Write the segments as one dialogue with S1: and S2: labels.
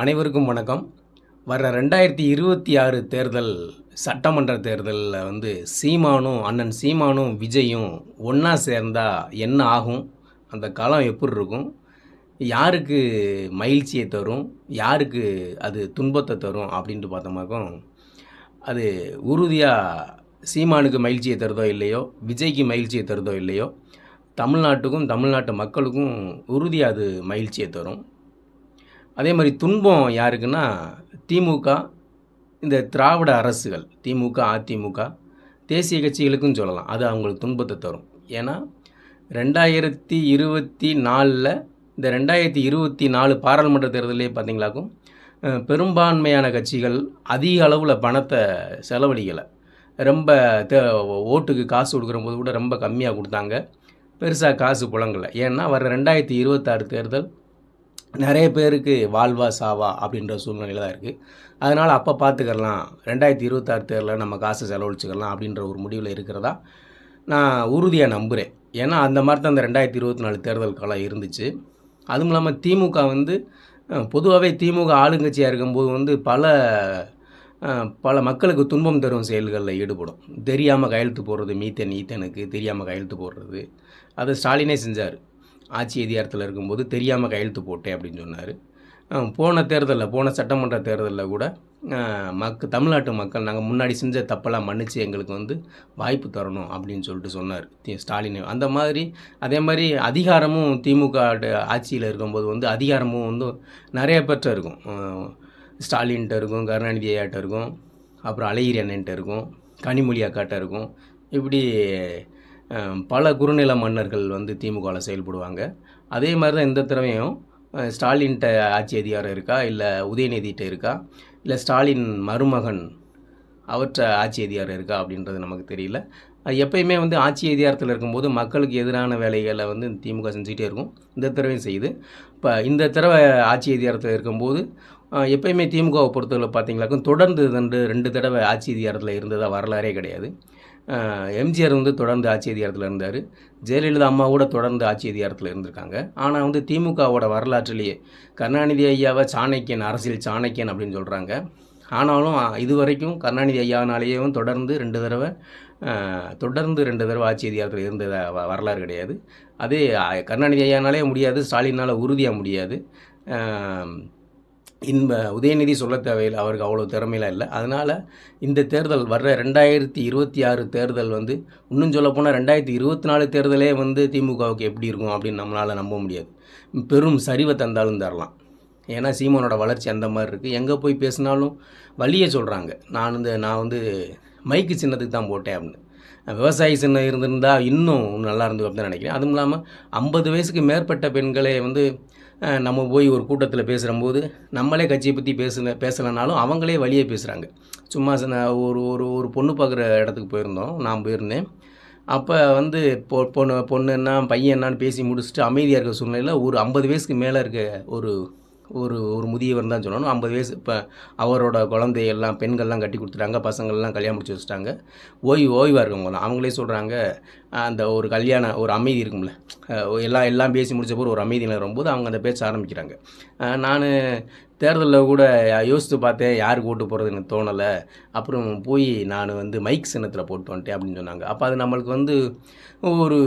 S1: அனைவருக்கும் வணக்கம். வர்ற ரெண்டாயிரத்தி இருபத்தி ஆறு தேர்தல் சட்டமன்ற தேர்தலில் வந்து சீமானும் அண்ணன் சீமானும் விஜயும் ஒன்றா சேர்ந்தால் என்ன ஆகும்? அந்த காலம் எப்படி இருக்கும்? யாருக்கு மகிழ்ச்சியை தரும்? யாருக்கு அது துன்பத்தை தரும்? அப்படின்ட்டு பார்த்தோமாக்கும் அது உறுதியாக சீமானுக்கு மகிழ்ச்சியை தருதோ இல்லையோ விஜய்க்கு மகிழ்ச்சியை தருதோ இல்லையோ தமிழ்நாட்டுக்கும் தமிழ்நாட்டு மக்களுக்கும் உறுதியாக அது மகிழ்ச்சியை தரும். அதே மாதிரி துன்பம் யாருக்குன்னா திமுக இந்த திராவிட அரசுகள் திமுக அதிமுக தேசிய கட்சிகளுக்கும் சொல்லலாம். அது அவங்களுக்கு துன்பத்தை தரும். ஏன்னா ரெண்டாயிரத்தி இருபத்தி நாலில் இந்த ரெண்டாயிரத்தி இருபத்தி நாலு பாராளுமன்ற தேர்தலே பார்த்தீங்களாக்கும் பெரும்பான்மையான கட்சிகள் அதிக அளவில் பணத்தை செலவழிக்கலை. ரொம்ப தே ஓட்டுக்கு காசு கொடுக்குற போது கூட ரொம்ப கம்மியாக கொடுத்தாங்க. பெருசாக காசு புழங்கலை. ஏன்னா வர ரெண்டாயிரத்தி இருபத்தாறு தேர்தல் நிறைய பேருக்கு வாழ்வா சாவா அப்படின்ற சூழ்நிலையில் தான் இருக்குது அதனால் அப்போ பார்த்துக்கலாம் ரெண்டாயிரத்தி இருபத்தாறு தேர்தலில் நம்ம காசு செலவழிச்சுக்கலாம் அப்படின்ற ஒரு முடிவில் இருக்கிறதா நான் உறுதியாக நம்புகிறேன் ஏன்னா அந்த மாதிரி தான் அந்த ரெண்டாயிரத்தி இருபத்தி நாலு தேர்தல் காலம் இருந்துச்சு. அதுவும் இல்லாமல் திமுக வந்து பொதுவாகவே திமுக ஆளுங்கட்சியாக இருக்கும்போது வந்து பல பல மக்களுக்கு துன்பம் தரும் செயல்களில் ஈடுபடும். தெரியாமல் கையெழுத்து போடுறது மீத்தன் ஈத்தனுக்கு தெரியாமல் கையெழுத்து போடுறது. அதை ஸ்டாலினே செஞ்சார். ஆட்சி அதிகாரத்தில் இருக்கும்போது தெரியாமல் கையெழுத்து போட்டேன் அப்படின்னு சொன்னார். போன தேர்தலில் போன சட்டமன்ற தேர்தலில் கூட அஹ், மக்க தமிழ்நாட்டு மக்கள் நாங்கள் முன்னாடி செஞ்ச தப்பெல்லாம் மன்னித்து எங்களுக்கு வந்து வாய்ப்பு தரணும் அப்படின்னு சொல்லிட்டு சொன்னார். ஸ்டாலின். அந்த மாதிரி அதே மாதிரி அதிகாரமும் திமுக ஆட்சியில் இருக்கும்போது வந்து அதிகாரமும் வந்து நிறைய பேர்ட்ட இருக்கும். ஸ்டாலின்கிட்ட இருக்கும் கருணாநிதி ஐயாட்ட இருக்கும் அப்புறம் அழகிரி அண்ணன்ட்ட இருக்கும் கனிமொழி அக்காட்ட இருக்கும். இப்படி பல குறுநில மன்னர்கள் வந்து திமுகவில் செயல்படுவாங்க. அதே மாதிரி தான் இந்த தடவையும் ஸ்டாலின்கிட்ட ஆட்சி அதிகாரம் இருக்கா? இல்லை உதயநிதிகிட்ட இருக்கா? இல்லை ஸ்டாலின் மருமகன் அவற்றை ஆட்சி அதிகாரம் இருக்கா? அப்படின்றது நமக்கு தெரியல. எப்பயுமே வந்து ஆட்சி அதிகாரத்தில் இருக்கும்போது மக்களுக்கு எதிரான வேலைகளை வந்து திமுக செஞ்சுக்கிட்டே இருக்கும். இந்த தடவையும் செய்யுது. இப்போ இந்த தடவை ஆட்சி அதிகாரத்தில் இருக்கும்போது எப்பயுமே திமுகவை பொறுத்தவரை பார்த்தீங்களாக்கும் தொடர்ந்து ரெண்டு ரெண்டு தடவை ஆட்சி அதிகாரத்தில் இருந்ததாக வரலாறே கிடையாது. எம்ஜிஆர் வந்து தொடர்ந்து ஆட்சி அதிகாரத்தில் இருந்தார். ஜெயலலிதா அம்மா கூட தொடர்ந்து ஆட்சி அதிகாரத்தில் இருந்திருக்காங்க. ஆனால் வந்து திமுகவோட வரலாற்றிலேயே கருணாநிதி ஐயாவை சாணக்கியன் அரசியல் சாணக்கியன் அப்படின்னு சொல்கிறாங்க ஆனாலும் இது இதுவரைக்கும் கருணாநிதி ஐயானாலேயும் தொடர்ந்து ரெண்டு தடவை தொடர்ந்து ரெண்டு தடவை ஆட்சி அதிகாரத்தில் இருந்த வ- வரலாறு கிடையாது. அதே கருணாநிதி ஐயானாலே முடியாது ஸ்டாலினால் உறுதியாக முடியாது. இன்ப உதயநிதி சொல்ல தேவையில்லை அவருக்கு அவ்வளோ திறமையில இல்லை. அதனால் இந்த தேர்தல் வர்ற ரெண்டாயிரத்தி இருபத்தி ஆறு தேர்தல் வந்து இன்னும் சொல்லப்போனால் ரெண்டாயிரத்தி இருபத்தி நாலு தேர்தலே வந்து திமுகவுக்கு எப்படி இருக்கும் அப்படின்னு நம்மளால் நம்ப முடியாது. பெரும் சரிவை தந்தாலும் தரலாம். ஏன்னா சீமானோட வளர்ச்சி அந்த மாதிரி இருக்குது எங்கே போய் பேசினாலும் வழியே சொல்கிறாங்க நான் வந்து நான் வந்து மைக்கு சின்னத்துக்கு தான் போட்டேன் அப்படின்னு. விவசாயி சின்னம் இருந்திருந்தா இன்னும் நல்லா இருந்து அப்படின்னு தான் நினைக்கிறேன். அதுவும் இல்லாமல் ஐம்பது வயசுக்கு மேற்பட்ட பெண்களே வந்து நம்ம போய் ஒரு கூட்டத்தில் பேசுகிறம்போது நம்மளே கட்சியை பற்றி பேசல பேசலைனாலும் அவங்களே வழியே பேசுகிறாங்க சும்மா ஒரு ஒரு ஒரு பொண்ணு பார்க்குற இடத்துக்கு போயிருந்தோம். நான் போயிருந்தேன். அப்போ வந்து பொ பொண்ணு பொண்ணு என்ன பையன் என்னான்னு பேசி முடிச்சுட்டு அமைதியாக இருக்க சூழ்நிலையில் ஒரு ஐம்பது வயசுக்கு மேலே இருக்க ஒரு ஒரு ஒரு முதியவர் தான் சொல்லணும். ஐம்பது வயசு இப்போ அவரோட குழந்தையெல்லாம் பெண்கள்லாம் கட்டி கொடுத்துட்டாங்க. பசங்கள்லாம் கல்யாணம் முடிச்சு வச்சுட்டாங்க. ஓய்வு ஓய்வாக இருக்கவங்களாம் அவங்களே சொல்கிறாங்க அந்த ஒரு கல்யாண ஒரு அமைதி இருக்கும்ல. எல்லாம் எல்லாம் பேசி முடிச்ச போது ஒரு அமைதி வரும்போது அவங்க அந்த பேச்ச ஆரம்பிக்கிறாங்க. நான் தேர்தலில் கூட யோசித்து பார்த்தேன் யாருக்கு ஓட்டு போகிறது எனக்கு தோணலை. அப்புறம் போய் நான் வந்து மைக் சின்னத்தில் போட்டு வந்துட்டேன் அப்படின்னு சொன்னாங்க. அப்போ அது நம்மளுக்கு வந்து ஒரு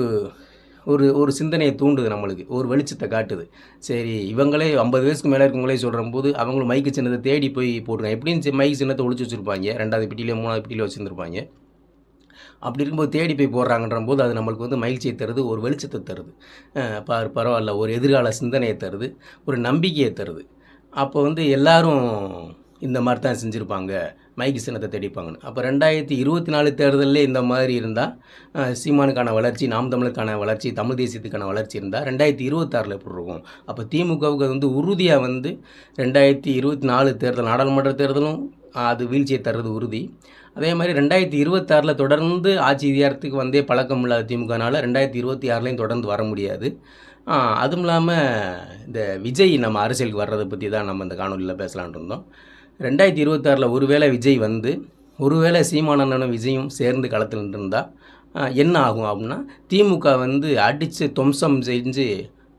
S1: ஒரு ஒரு சிந்தனையை தூண்டுது நம்மளுக்கு ஒரு வெளிச்சத்தை காட்டுது. சரி இவங்களே ஐம்பது வயசுக்கு மேலே இருக்கவங்களே சொல்கிற போது அவங்களும் மைக்கு சின்னத்தை தேடி போய் போட்டுருங்க. எப்படின்னு மைக்கு சின்னத்தை ஒழிச்சு வச்சுருப்பாங்க. ரெண்டாவது பெட்டியிலே மூணாவது பெட்டியிலே வச்சுருந்துருப்பாங்க. அப்படி இருக்கும்போது தேடி போய் போடுறாங்கன்ற போது அது நம்மளுக்கு வந்து மகிழ்ச்சியை தருது ஒரு வெளிச்சத்தை தருது. பார் பரவாயில்ல ஒரு எதிர்கால சிந்தனையை தருது ஒரு நம்பிக்கையை தருது. அப்போ வந்து எல்லாரும் இந்த மாதிரி தான் செஞ்சுருப்பாங்க. மைக்கு சின்னத்தை தேடிப்பாங்கன்னு. அப்போ ரெண்டாயிரத்தி இருபத்தி நாலு தேர்தலில் இந்த மாதிரி இருந்தால் சீமானுக்கான வளர்ச்சி நாம் தமிழுக்கான வளர்ச்சி தமிழ் தேசியத்துக்கான வளர்ச்சி இருந்தால் ரெண்டாயிரத்தி இருபத்தாறில் எப்படி இருக்கும்? அப்போ திமுகவுக்கு அது வந்து உறுதியாக வந்து ரெண்டாயிரத்தி இருபத்தி நாலு தேர்தல் நாடாளுமன்ற தேர்தலும் அது வீழ்ச்சியை தர்றது உறுதி. அதே மாதிரி ரெண்டாயிரத்தி இருபத்தாறில் தொடர்ந்து ஆட்சி அதிகாரத்துக்கு வந்தே பழக்கம் இல்லாத திமுகனால் ரெண்டாயிரத்தி இருபத்தி ஆறுலையும் தொடர்ந்து வர முடியாது. அதுவும் இல்லாமல் இந்த விஜய் நம்ம அரசியலுக்கு வர்றதை பற்றி தான் நம்ம இந்த காணொலியில் பேசலான் இருந்தோம். ரெண்டாயிரத்தி இருபத்தாறில் ஒருவேளை விஜய் வந்து ஒருவேளை சீமானந்தனும் விஜயும் சேர்ந்து களத்தில் நின்றிருந்தா என்ன ஆகும் அப்படின்னா திமுக வந்து அடித்து துவம்சம் செஞ்சு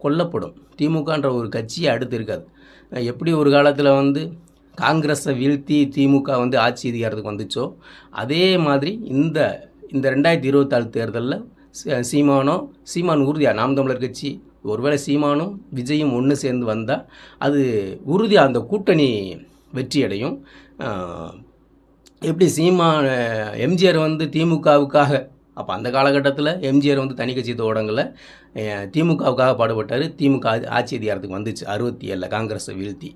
S1: கொல்லப்படும். திமுகன்ற ஒரு கட்சியே அடுத்து இருக்காது. எப்படி ஒரு காலத்தில் வந்து காங்கிரஸை வீழ்த்தி திமுக வந்து ஆட்சி அதிகாரத்துக்கு வந்துச்சோ அதே மாதிரி இந்த இந்த ரெண்டாயிரத்தி இருபத்தாறு தேர்தலில் சீமானோ சீமான் உறுதியாக நாம் தமிழர் கட்சி ஒருவேளை சீமானும் விஜயும் ஒன்று சேர்ந்து வந்தால் அது உறுதியாக அந்த கூட்டணி வெற்றியடையும். எப்படி சீமா எம்ஜிஆர் வந்து திமுகவுக்காக அப்போ அந்த காலகட்டத்தில் எம்ஜிஆர் வந்து தனி கட்சி தொடங்கல திமுகவுக்காக பாடுபட்டார். திமுக ஆட்சி அதிகாரத்துக்கு வந்துச்சு. அறுபத்தி ஏழில் காங்கிரஸை வீழ்த்தி.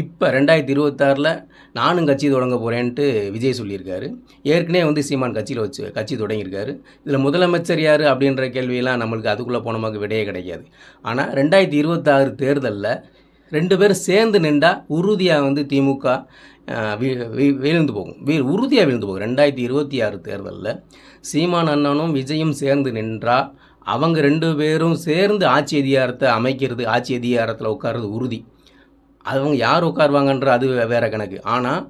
S1: இப்போ ரெண்டாயிரத்தி இருபத்தாறில் நானும் கட்சி தொடங்க போகிறேன்ட்டு விஜய் சொல்லியிருக்காரு. ஏற்கனவே வந்து சீமான் கட்சியில் வச்சு கட்சி தொடங்கியிருக்காரு. இதில் முதலமைச்சர் யார் அப்படின்ற கேள்வியெல்லாம் நம்மளுக்கு அதுக்குள்ளே போனமாக்கு விடையே கிடைக்காது. ஆனால் ரெண்டாயிரத்தி இருபத்தாறு தேர்தலில் ரெண்டு பேரும் சேர்ந்து நின்றா உறுதியாக வந்து திமுக விழுந்து போகும். வீ உறுதியாக விழுந்து போகும். ரெண்டாயிரத்தி இருபத்தி ஆறு தேர்தலில் சீமான் அண்ணனும் விஜயும் சேர்ந்து நின்றா அவங்க ரெண்டு பேரும் சேர்ந்து ஆட்சி அதிகாரத்தை அமைக்கிறது ஆட்சி அதிகாரத்தில் உட்கார்றது உறுதி. அவங்க யார் உட்காருவாங்கன்ற அது வேறு கணக்கு. ஆனால்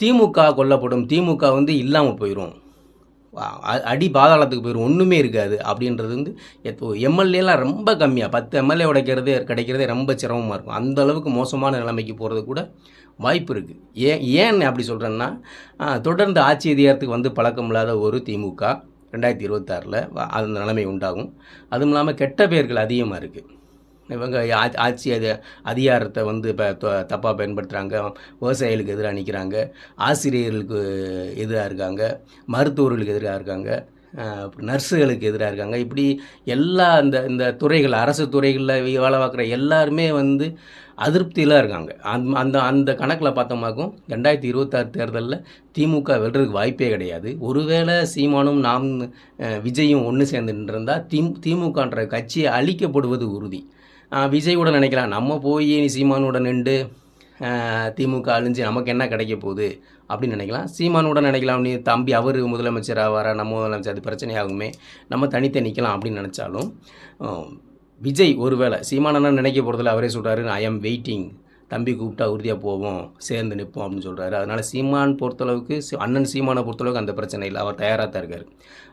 S1: திமுக கொல்லப்படும். திமுக வந்து இல்லாமல் போயிடும் அடி பாதாளத்துக்கு போயிடும் ஒன்றுமே இருக்காது. அப்படின்றது வந்து இப்போ எம்எல்ஏலாம் ரொம்ப கம்மியாக பத்து எம்எல்ஏ உடைக்கிறதே கிடைக்கிறதே ரொம்ப சிரமமாக இருக்கும். அந்த அளவுக்கு மோசமான நிலைமைக்கு போகிறது கூட வாய்ப்பு இருக்குது ஏன் ஏன் அப்படி சொல்கிறேன்னா தொடர்ந்து ஆட்சி அதிகாரத்துக்கு வந்து பழக்கம் இல்லாத ஒரு திமுக ரெண்டாயிரத்தி இருபத்தாறில் அந்த நிலைமை உண்டாகும். அதுவும் இல்லாமல் கெட்ட பெயர்கள் அதிகமாக இருக்குது இவங்க ஆட்சி அது அதிகாரத்தை வந்து இப்போ தப்பாக பயன்படுத்துகிறாங்க விவசாயிகளுக்கு எதிராக நிற்கிறாங்க ஆசிரியர்களுக்கு எதிராக இருக்காங்க. மருத்துவர்களுக்கு எதிராக இருக்காங்க. நர்ஸுகளுக்கு எதிராக இருக்காங்க. இப்படி எல்லா இந்த இந்த துறைகள் அரசு துறைகளில் வேலை பார்க்குற எல்லாருமே வந்து அதிருப்தியில் இருக்காங்க. அந்த அந்த அந்த கணக்கில் பார்த்தோமாக்கும் ரெண்டாயிரத்தி இருபத்தாறு தேர்தலில் திமுக வெல்றதுக்கு வாய்ப்பே கிடையாது. ஒருவேளை சீமானும் நாம் விஜயும் ஒன்று சேர்ந்து இருந்தால் திம் திமுகன்ற கட்சியை அழிக்கப்படுவது உறுதி. விஜய் கூட நினைக்கலாம். நம்ம போய் சீமானோட நின்று திமுக அழிஞ்சு நமக்கு என்ன கிடைக்க போகுது அப்படின்னு நினைக்கலாம். சீமானோட நினைக்கலாம் நீ தம்பி அவர் முதலமைச்சர் ஆவாரா நம்ம முதலமைச்சர் அது பிரச்சனையாகுமே நம்ம தனித்த நிற்கலாம் அப்படின்னு நினச்சாலும் விஜய் ஒருவேளை சீமானனா நினைக்க போகிறதுல அவரே சொல்கிறாரு ஐ எம் வெயிட்டிங் தம்பி கூப்பிட்டா உறுதியாக போவோம் சேர்ந்து நிற்போம் அப்படின்னு சொல்கிறாரு அதனால் சீமான் பொறுத்தளவுக்கு அண்ணன் சீமானை பொறுத்தளவுக்கு அந்த பிரச்சனை இல்லை. அவர் தயாராக தான் இருக்கார்.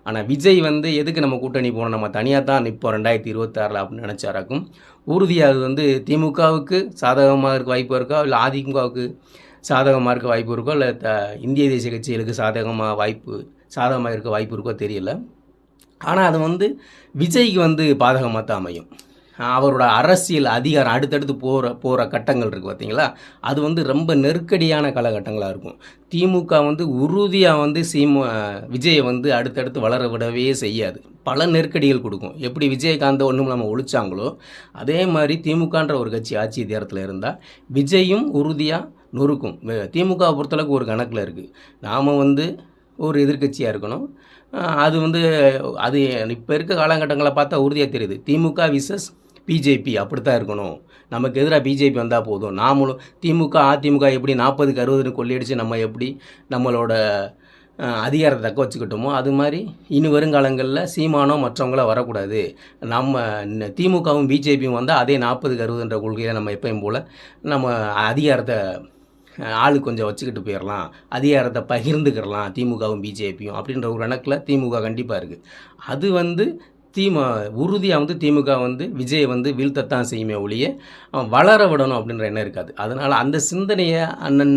S1: ஆனால் விஜய் வந்து எதுக்கு நம்ம கூட்டணி போகணும்? நம்ம தனியாக தான் நிற்போம் ரெண்டாயிரத்தி இருபத்தாறில் அப்படின்னு நினச்சாராக்கும் உறுதியாக வந்து திமுகவுக்கு சாதகமாக இருக்க வாய்ப்பு இருக்கா? இல்லை அதிமுகவுக்கு சாதகமாக இருக்க வாய்ப்பு இருக்கோ? இல்லை த இந்திய தேசிய கட்சிகளுக்கு சாதகமாக வாய்ப்பு சாதகமாக இருக்க வாய்ப்பு இருக்கோ தெரியல. ஆனால் அது வந்து விஜய்க்கு வந்து பாதகமாக தான் அமையும். அவரோட அரசியல் அதிகாரம் அடுத்தடுத்து போகிற போகிற கட்டங்கள் இருக்குது பார்த்தீங்களா அது வந்து ரொம்ப நெருக்கடியான காலகட்டங்களாக இருக்கும். திமுக வந்து உறுதியாக வந்து சீம விஜயை வந்து அடுத்தடுத்து வளர விடவே செய்யாது. பல நெருக்கடிகள் கொடுக்கும். எப்படி விஜயகாந்தை ஒன்றும் இல்லாமல் ஒழிச்சாங்களோ அதே மாதிரி திமுகன்ற ஒரு கட்சி ஆட்சி அதிகாரத்தில் இருந்தால் விஜயும் உறுதியாக நொறுக்கும். திமுக திமுகவை பொறுத்தளவுக்கு ஒரு கணக்கில் இருக்குது நாம் வந்து ஒரு எதிர்க்கட்சியாக இருக்கணும். அது வந்து அது இப்போ இருக்க காலகட்டங்களை பார்த்தா உறுதியாக தெரியுது. திமுக விசஸ் பிஜேபி அப்படித்தான் இருக்கணும். நமக்கு எதிராக பிஜேபி வந்தால் போதும். நாமளும் திமுக அதிமுக எப்படி நாற்பதுக்கு அறுபதுன்னு கொள்ளையடிச்சு நம்ம எப்படி நம்மளோட அதிகாரத்தை தக்க வச்சுக்கிட்டோமோ அது மாதிரி இனி வருங்காலங்களில் சீமானோ மற்றவங்கள வரக்கூடாது. நம்ம திமுகவும் பிஜேபியும் வந்தால் அதே நாற்பதுக்கு அறுபதுன்ற கொள்கையை நம்ம எப்பயும் போல் நம்ம அதிகாரத்தை ஆள் கொஞ்சம் வச்சுக்கிட்டு போயிடலாம் அதிகாரத்தை பகிர்ந்துக்கிடலாம் திமுகவும் பிஜேபியும் அப்படின்ற ஒரு கணக்கில் திமுக கண்டிப்பாக இருக்குது அது வந்து தீம உறுதியாக வந்து திமுக வந்து விஜயை வந்து வீழ்த்தத்தான் செய்யுமே ஒழிய அவன் வளர விடணும் அப்படின்ற எண்ணம் இருக்காது. அதனால் அந்த சிந்தனையை அண்ணன்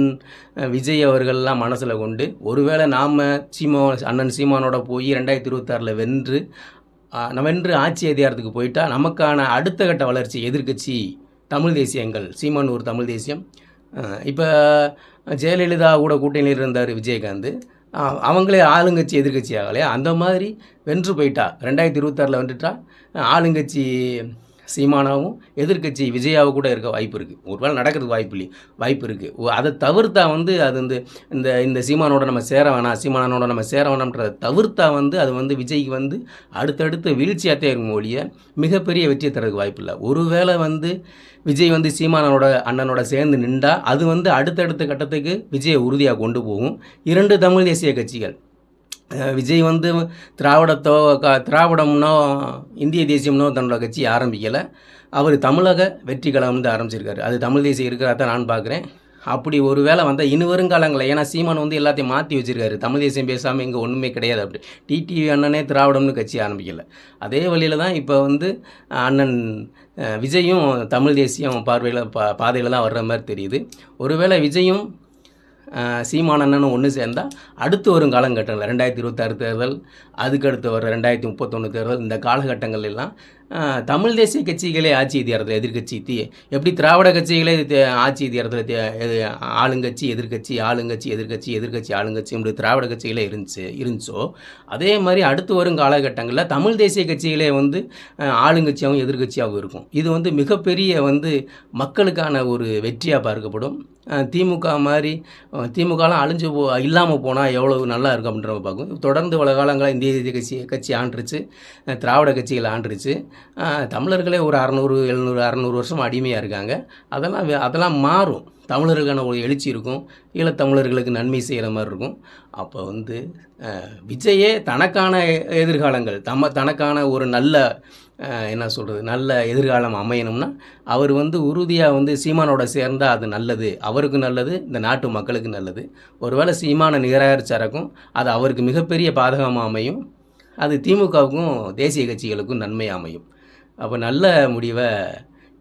S1: விஜய் அவர்கள்லாம் மனசில் கொண்டு ஒருவேளை நாம் சீமா அண்ணன் சீமானோட போய் ரெண்டாயிரத்தி இருபத்தாறில் வென்று நம்ம வென்று ஆட்சி அதிகாரத்துக்கு போயிட்டால் நமக்கான அடுத்த கட்ட வளர்ச்சி எதிர்க்கட்சி தமிழ் தேசியங்கள் சீமான் ஒரு தமிழ் தேசியம் இப்போ ஜெயலலிதா கூட கூட்டணியில் இருந்தார் விஜயகாந்த். அவங்களே ஆளுங்கட்சி எதிர்க்கட்சி ஆகலையா? அந்த மாதிரி வென்று போயிட்டா. ரெண்டாயிரத்தி இருபத்தாறில் வந்துட்டா. ஆளுங்கட்சி சீமானாவும் எதிர்க்கட்சி விஜயாவை கூட இருக்க வாய்ப்பு இருக்குது ஒரு வேளை நடக்கிறதுக்கு வாய்ப்பு இல்லை வாய்ப்பு இருக்குது அதை தவிர்த்தா வந்து அது வந்து இந்த இந்த சீமானோட நம்ம சேர வேணாம் சீமானோட நம்ம சேர வேணாம்ன்றதை தவிர்த்தா வந்து அது வந்து விஜய்க்கு வந்து அடுத்தடுத்து வீழ்ச்சியாகத்தே இருக்கும் ஒழிய மிகப்பெரிய வெற்றியை தரதுக்கு வாய்ப்பு இல்லை. ஒருவேளை வந்து விஜய் வந்து சீமானோட அண்ணனோட சேர்ந்து நின்றா அது வந்து அடுத்தடுத்த கட்டத்துக்கு விஜயை உறுதியாக கொண்டு போகும். இரண்டு தமிழ் தேசிய கட்சிகள் விஜய் வந்து திராவிடத்தோ க திராவிடம்னோ இந்திய தேசியம்னோ தன்னோட கட்சி ஆரம்பிக்கலை. அவர் தமிழக வெற்றி கழகம் வந்து ஆரம்பிச்சிருக்காரு. அது தமிழ் தேசியம் இருக்கிறதா தான் நான் பார்க்குறேன் அப்படி ஒரு வேளை வந்தால் இனி வருங்காலங்களில் ஏன்னா சீமான் வந்து எல்லாத்தையும் மாற்றி வச்சுருக்காரு. தமிழ் தேசியம் பேசாமல் இங்கே ஒன்றுமே கிடையாது அப்படி. டிடிவி அண்ணனே திராவிடம்னு கட்சி ஆரம்பிக்கலை. அதே வழியில் தான் இப்போ வந்து அண்ணன் விஜயும் தமிழ் தேசியம் பார்வையில் பா பாதையில் தான் வர்ற மாதிரி தெரியுது. ஒருவேளை விஜயும் சீமானன்னு ஒன்று சேர்ந்தால் அடுத்து வரும் காலகட்டங்கள் ரெண்டாயிரத்தி இருபத்தாறு தேர்தல் அதுக்கடுத்து வர ரெண்டாயிரத்தி முப்பத்தொன்று தேர்தல் இந்த காலகட்டங்கள் எல்லாம் தமிழ் தேசிய கட்சிகளே ஆட்சி தேர்தல் எதிர்க்கட்சி தீ எப்படி திராவிட கட்சிகளே தே- ஆட்சி தேர்தல் தே- ஆளுங்கட்சி எதிர்க்கட்சி ஆளுங்கட்சி எதிர்க்கட்சி எதிர்க்கட்சி ஆளுங்கட்சி இப்படி திராவிட கட்சிகளே இருந்துச்சு இருந்துச்சோ? அதே மாதிரி அடுத்து வரும் காலகட்டங்களில் தமிழ் தேசிய கட்சிகளே வந்து ஆளுங்கட்சியாகவும் எதிர்க்கட்சியாகவும் இருக்கும். இது வந்து மிகப்பெரிய வந்து மக்களுக்கான ஒரு வெற்றியாக பார்க்கப்படும். திமுக மாதிரி திமுகலாம் அழிஞ்சு போ இல்லாமல் போனால் எவ்வளோ நல்லா இருக்கும் அப்படின்ற பார்க்கும். தொடர்ந்து பல காலங்களாக இந்திய தேசிய கட்சி கட்சி ஆண்டுருச்சு. திராவிட கட்சிகள் ஆண்டுருச்சு. தமிழர்களே ஒரு அறநூறு எழுநூறு அறநூறு வருஷம் அடிமையாக இருக்காங்க. அதெல்லாம் வே- அதெல்லாம் மாறும். தமிழர்களுக்கான ஒரு எழுச்சி இருக்கும். ஈழத்தமிழர்களுக்கு நன்மை செய்கிற மாதிரி இருக்கும். அப்போ வந்து விஜயே தனக்கான எ- எதிர்காலங்கள். தம தனக்கான ஒரு நல்ல என்ன சொல்கிறது நல்ல எதிர்காலம் அமையணும்னா அவர் வந்து உறுதியாக வந்து சீமானோட சேர்ந்தால் அது நல்லது அவருக்கு நல்லது இந்த நாட்டு மக்களுக்கு நல்லது. ஒருவேளை சீமானை நிராகரிச்சாரக்கும் அது அவருக்கு மிகப்பெரிய பாதகமாக அமையும். அது திமுகவுக்கும் தேசிய கட்சிகளுக்கும் நன்மை அமையும். அப்போ நல்ல முடிவை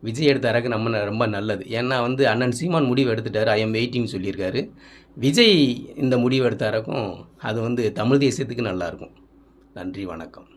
S1: விஜய் எடுத்தாருக்கு நம்ம ரொம்ப நல்லது. ஏன்னா வந்து அண்ணன் சீமான் முடிவு எடுத்துட்டார் ஐ எம் வெயிட்டிங் சொல்லியிருக்காரு. விஜய் இந்த முடிவு எடுத்தாருக்கும் அது வந்து தமிழ் தேசியத்துக்கு நல்லாயிருக்கும் நன்றி வணக்கம்.